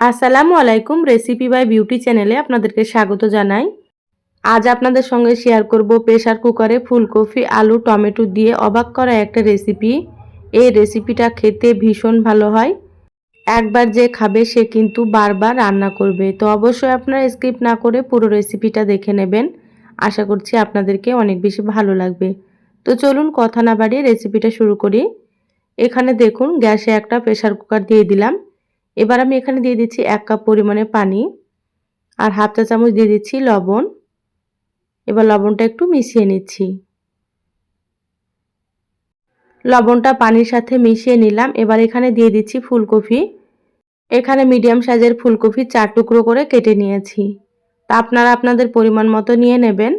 আসসালামু আলাইকুম recipe by beauty চ্যানেলে আপনাদেরকে স্বাগত জানাই। আজ আপনাদের সঙ্গে শেয়ার করব প্রেশার কুকারে ফুলকপি, আলু, টমেটো দিয়ে অবাক করা একটা রেসিপি এই রেসিপিটা খেতে ভীষণ ভালো হয়। একবার যে খাবে সে কিন্তু বারবার রান্না করবে। তো অবশ্যই আপনারা স্কিপ না করে পুরো রেসিপিটা দেখে নেবেন। আশা করছি আপনাদেরকে অনেক বেশি ভালো লাগবে। তো চলুন কথা না বাড়িয়ে রেসিপিটা শুরু করি। এখানে দেখুন, গ্যাসে একটা প্রেশার কুকার দিয়ে দিলাম। এবার আমি এখানে দিয়ে দিচ্ছি এক কাপ পরিমাণে পানি আর হাফ চা চামচ দিয়ে দিচ্ছি লবণ। এবার লবণটা একটু মিশিয়ে নিচ্ছি। লবণটা পানির সাথে মিশিয়ে নিলাম। এবার এখানে দিয়ে দিচ্ছি ফুলকপি। এখানে মিডিয়াম সাইজের ফুলকপি চার টুকরো করে কেটে নিয়েছি। তা আপনারা আপনাদের পরিমাণ মতো নিয়ে নেবেন।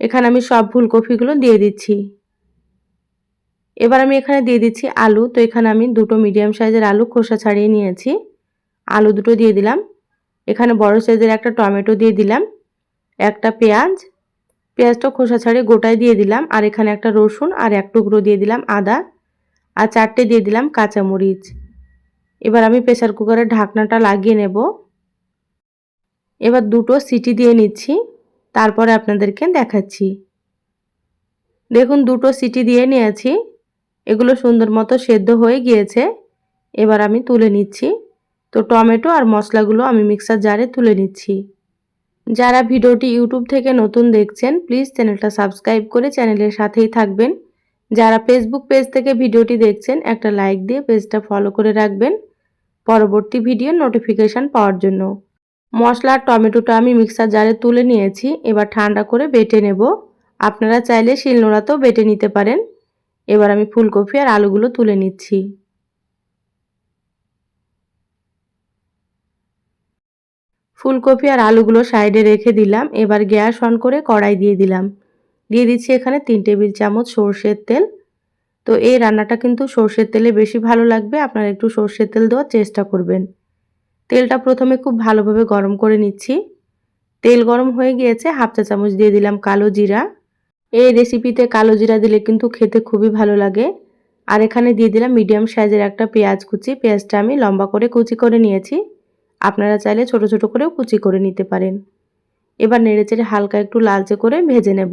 এখানে আমি সব ফুলকপিগুলো দিয়ে দিচ্ছি। এবার আমি এখানে দিয়ে দিচ্ছি আলু। তো এখানে আমি দুটো মিডিয়াম সাইজের আলু খোসা ছাড়িয়ে নিয়েছি। আলু দুটো দিয়ে দিলাম। এখানে বড় সাইজের একটা টমেটো দিয়ে দিলাম। একটা পেঁয়াজ। পেঁয়াজটা খোসা ছাড়িয়ে গোটায় দিয়ে দিলাম। আর এখানে একটা রসুন আর এক টুকরো দিয়ে দিলাম আদা। আর চারটে দিয়ে দিলাম কাঁচামরিচ। এবার আমি প্রেসার কুকারের ঢাকনাটা লাগিয়ে নেব। এবার দুটো সিটি দিয়ে নিচ্ছি। তারপরে আপনাদেরকে দেখাচ্ছি। দেখুন, দুটো সিটি দিয়ে নিয়েছি। এগুলো সুন্দর মতো সেদ্ধ হয়ে গিয়েছে। এবার আমি তুলে নিচ্ছি। তো টমেটো আর মশলাগুলো আমি মিক্সার জারে তুলে নিচ্ছি। যারা ভিডিওটি ইউটিউব থেকে নতুন দেখছেন, প্লিজ চ্যানেলটা সাবস্ক্রাইব করে চ্যানেলের সাথেই থাকবেন। যারা ফেসবুক পেজ থেকে ভিডিওটি দেখছেন, একটা লাইক দিয়ে পেজটা ফলো করে রাখবেন। পরবর্তী ভিডিও নোটিফিকেশান পাওয়ার জন্য। মশলা আর টমেটোটা আমি মিক্সার জারে তুলে নিয়েছি। এবার ঠান্ডা করে বেটে নেব। আপনারা চাইলে শিলনোড়াতেও বেটে নিতে পারেন। এবার আমি ফুলকপি আর আলুগুলো তুলে নিচ্ছি। ফুলকপি আর আলুগুলো সাইডে রেখে দিলাম, এবার গ্যাস অন করে কড়াই দিয়ে দিলাম। দিয়ে দিচ্ছি এখানে তিন টেবিল চামচ সর্ষের তেল। তো এই রান্নাটা কিন্তু সর্ষের তেলে বেশি ভালো লাগবে, আপনারা একটু সর্ষের তেল দেওয়ার চেষ্টা করবেন। তেলটা প্রথমে খুব ভালোভাবে গরম করে নিচ্ছি। তেল গরম হয়ে গিয়েছে, হাফ চা চামচ দিয়ে দিলাম কালো জিরা। এই রেসিপিতে কালো জিরা দিলে কিন্তু খেতে খুবই ভালো লাগে। আর এখানে দিয়ে দিলাম মিডিয়াম সাইজের একটা পেঁয়াজ কুচি। পেঁয়াজটা আমি লম্বা করে কুচি করে নিয়েছি। আপনারা চাইলে ছোট ছোট করেও কুচি করে নিতে পারেন। এবার নেড়েচেড়ে হালকা একটু লালচে করে ভেজে নেব।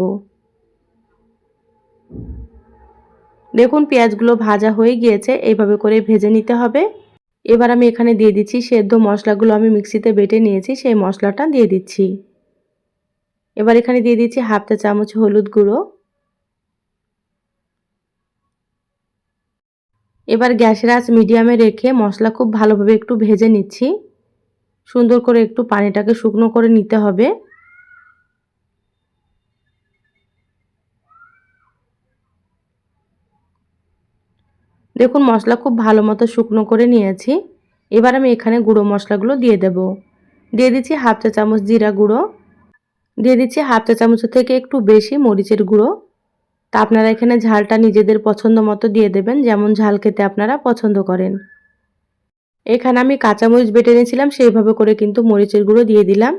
দেখুন পেঁয়াজগুলো ভাজা হয়ে গিয়েছে, এইভাবে করে ভেজে নিতে হবে। এবার আমি এখানে দিয়ে দিচ্ছি সেদ্ধ মশলাগুলো আমি মিক্সিতে বেটে নিয়েছি, সেই মশলাটা দিয়ে দিচ্ছি। এবার এখানে দিয়ে দিচ্ছি হাফ চা চামচ হলুদ গুঁড়ো। এবার গ্যাসের আঁচ মিডিয়ামে রেখে মশলা খুব ভালোভাবে একটু ভেজে নিচ্ছি। সুন্দর করে একটু পানিটাকে শুকনো করে নিতে হবে। দেখুন, মশলা খুব ভালো মতো শুকনো করে নিয়েছি। এবার আমি এখানে গুঁড়ো মশলাগুলো দিয়ে দেব। দিয়ে দিচ্ছি হাফ চা চামচ জিরা গুঁড়ো। দিয়ে দিচ্ছি হাফ চা চামচের থেকে একটু বেশি মরিচের গুঁড়ো। তা আপনারা এখানে ঝালটা নিজেদের পছন্দ মতো দিয়ে দেবেন, যেমন ঝাল খেতে আপনারা পছন্দ করেন। এখানে আমি কাঁচামরিচ বেটে নিয়েছিলাম, সেইভাবে করে কিন্তু মরিচের গুঁড়ো দিয়ে দিলাম।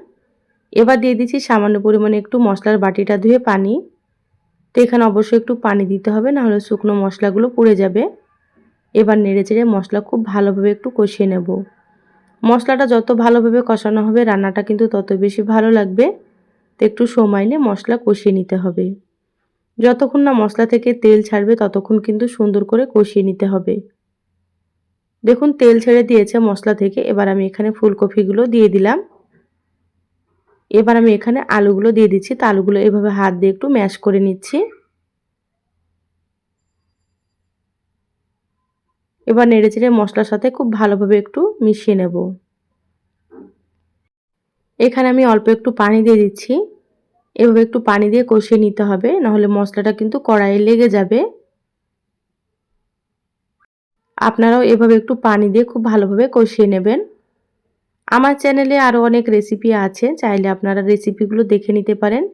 এবার দিয়ে দিচ্ছি সামান্য পরিমাণে একটু মশলার বাটিটা ধুয়ে পানি। তো এখানে অবশ্যই একটু পানি দিতে হবে নাহলে শুকনো মশলাগুলো পুড়ে যাবে। এবার নেড়ে চেড়ে মশলা খুব ভালোভাবে একটু কষিয়ে নেব। মশলাটা যত ভালোভাবে কষানো হবে, রান্নাটা কিন্তু তত বেশি ভালো লাগবে। তো একটু সময় নিয়ে মশলা কষিয়ে নিতে হবে। যতক্ষণ না মশলা থেকে তেল ছাড়বে, ততক্ষণ কিন্তু সুন্দর করে কষিয়ে নিতে হবে। দেখুন, তেল ছেড়ে দিয়েছে মশলা থেকে, এবার আমি এখানে ফুলকপিগুলো দিয়ে দিলাম। এবার আমি এখানে আলুগুলো দিয়ে দিচ্ছি। তো আলুগুলো এভাবে হাত দিয়ে একটু ম্যাশ করে নিচ্ছি। এবার নেড়ে চেড়ে মশলার সাথে খুব ভালোভাবে একটু মিশিয়ে নেব। এখানে আমি অল্প একটু পানি দিয়ে দিচ্ছি। এভাবে একটু পানি দিয়ে কষিয়ে নিতে হবে, নাহলে মশলাটা কিন্তু কড়াইয়ে লেগে যাবে। আপনারাও এভাবে একটু পানি দিয়ে খুব ভালোভাবে কষিয়ে নেবেন। আমার চ্যানেলে আরও অনেক রেসিপি আছে, চাইলে আপনারা রেসিপিগুলো দেখে নিতে পারেন।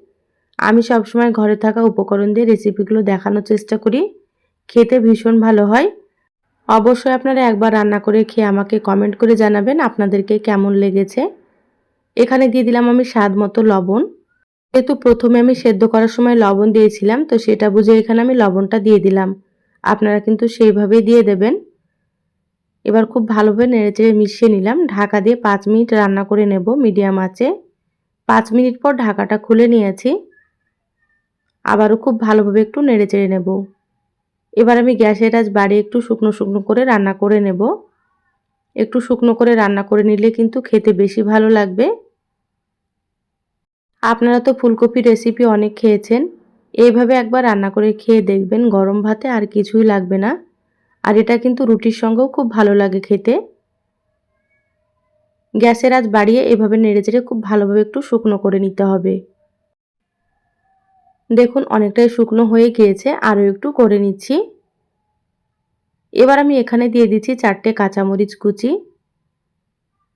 আমি সবসময় ঘরে থাকা উপকরণ দিয়ে রেসিপিগুলো দেখানোর চেষ্টা করি, খেতে ভীষণ ভালো হয়। অবশ্যই আপনারা একবার রান্না করে খেয়ে আমাকে কমেন্ট করে জানাবেন আপনাদেরকে কেমন লেগেছে। এখানে দিয়ে দিলাম আমি স্বাদ মতো লবণ। যেহেতু প্রথমে আমি সেদ্ধ করার সময় লবণ দিয়েছিলাম, তো সেটা বুঝে এখানে আমি লবণটা দিয়ে দিলাম। আপনারা কিন্তু সেইভাবেই দিয়ে দেবেন। এবার খুব ভালোভাবে নেড়েচেড়ে মিশিয়ে নিলাম। ঢাকা দিয়ে পাঁচ মিনিট রান্না করে নেব মিডিয়াম আঁচে। পাঁচ মিনিট পর ঢাকাটা খুলে নিয়েছি। আবারও খুব ভালোভাবে একটু নেড়েচেড়ে নেব। এবার আমি গ্যাসের আজ বাড়ি একটু শুকনো শুকনো করে রান্না করে নেব। একটু শুকনো করে রান্না করে নিলে কিন্তু খেতে বেশি ভালো লাগবে। আপনারা তো ফুলকপি রেসিপি অনেক খেয়েছেন। এইভাবে একবার রান্না করে খেয়ে দেখবেন গরম ভাতে আর কিছুই লাগবে না। আর এটা কিন্তু রুটির সঙ্গেও খুব ভালো লাগে খেতে। গ্যাসের আজ বাড়িয়ে এভাবে নেড়ে চেড়ে খুব ভালোভাবে একটু শুকনো করে নিতে হবে। দেখুন অনেকটাই শুকনো হয়ে গিয়েছে, আরও একটু করে নিচ্ছি। এবার আমি এখানে দিয়ে দিচ্ছি চারটে কাঁচামরিচ কুচি।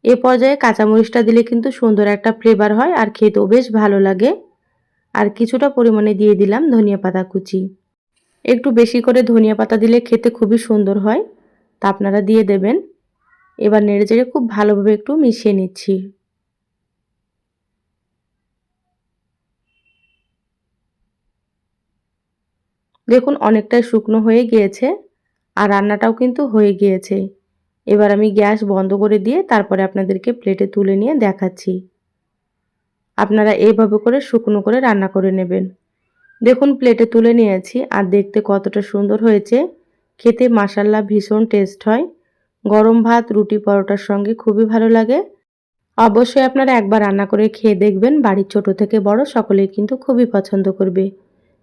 এ পর্যায়ে কাঁচামরিচটা দিলে কিন্তু সুন্দর একটা ফ্লেভার হয় আর খেতেও বেশ ভালো লাগে। আর কিছুটা পরিমাণে দিয়ে দিলাম ধনিয়া পাতা কুচি। একটু বেশি করে ধনিয়া পাতা দিলে খেতে খুবই সুন্দর হয়। তা আপনারা দিয়ে দেবেন। এবার নেড়ে চেড়ে খুব ভালোভাবে একটু মিশিয়ে নিচ্ছি। দেখুন অনেকটাই শুকনো হয়ে গিয়েছে আর রান্নাটাও কিন্তু হয়ে গিয়েছে। এবার আমি গ্যাস বন্ধ করে দিয়ে তারপরে আপনাদেরকে প্লেটে তুলে নিয়ে দেখাচ্ছি। আপনারা এইভাবে করে শুকনো করে রান্না করে নেবেন। দেখুন, প্লেটে তুলে নিয়েছি আর দেখতে কতটা সুন্দর হয়েছে। খেতে মাসাল্লা ভীষণ টেস্ট হয়। গরম ভাত, রুটি, পরোটার সঙ্গে খুবই ভালো লাগে। অবশ্যই আপনারা একবার রান্না করে খেয়ে দেখবেন, বাড়ির ছোট থেকে বড় সকলেই কিন্তু খুবই পছন্দ করবে।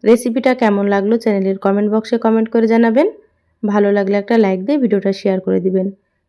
রেসিপিটা কেমন লাগল চ্যানেলের কমেন্ট বক্সে কমেন্ট করে জানাবেন। ভালো লাগলে একটা লাইক দিয়ে ভিডিওটা শেয়ার করে দিবেন।